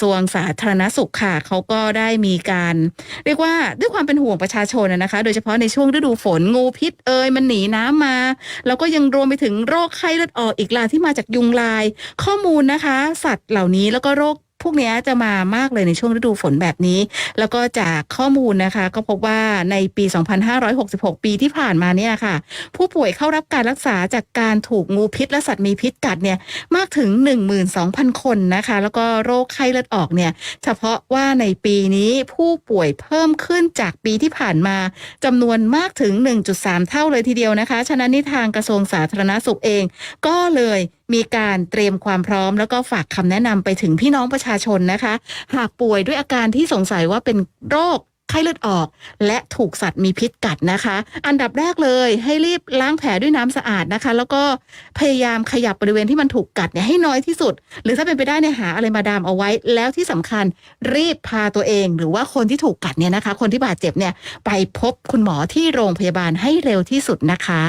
ทรวงสาธารณสุขค่ะเขาก็ได้มีการ เรียกว่าด้วยความเป็นห่วงประชาชนนะคะ โดยเฉพาะในช่วงฤดูฝนงูพิษเอ่ยมันหนีน้ำมา แล้วก็ยังรวมไปถึงโรคไข้เลือดออกอีกลาที่มาจากยุงลาย ข้อมูลนะคะ สัตว์เหล่านี้แล้วก็โรค พวกนี้จะมามากเลยในช่วงฤดูฝนแบบนี้ แล้วก็จากข้อมูลนะคะ ก็พบว่าในปี 2566 ปีที่ผ่านมาเนี่ยค่ะ ผู้ป่วยเข้ารับการรักษาจากการถูกงูพิษและสัตว์มีพิษกัดเนี่ยมากถึง 12,000 คนนะคะ แล้วก็โรคไข้เลือดออกเนี่ยเฉพาะว่าในปีนี้ผู้ป่วยเพิ่มขึ้นจากปีที่ผ่านมาจำนวนมากถึง 1.3 เท่าเลยทีเดียวนะคะ ฉะนั้นนี่ทางกระทรวงสาธารณสุขเอง ก็เลย มีการเตรียมความพร้อม แล้วก็ฝากคำแนะนำไปถึงพี่น้องประชาชนนะคะ หากป่วยด้วยอาการที่สงสัยว่าเป็นโรคไข้เลือดออก และถูกสัตว์มีพิษกัดนะคะ อันดับแรกเลยให้รีบล้างแผลด้วยน้ำสะอาดนะคะ แล้วก็พยายามขยับบริเวณที่มันถูกกัดเนี่ยให้น้อยที่สุด หรือถ้าเป็นไปได้เนี่ยหาอะไรมาดามเอาไว้ แล้วที่สำคัญรีบพาตัวเอง หรือว่าคนที่ถูกกัดเนี่ยนะคะ คนที่บาดเจ็บเนี่ยไปพบคุณหมอที่โรงพยาบาลให้เร็วที่สุดนะคะ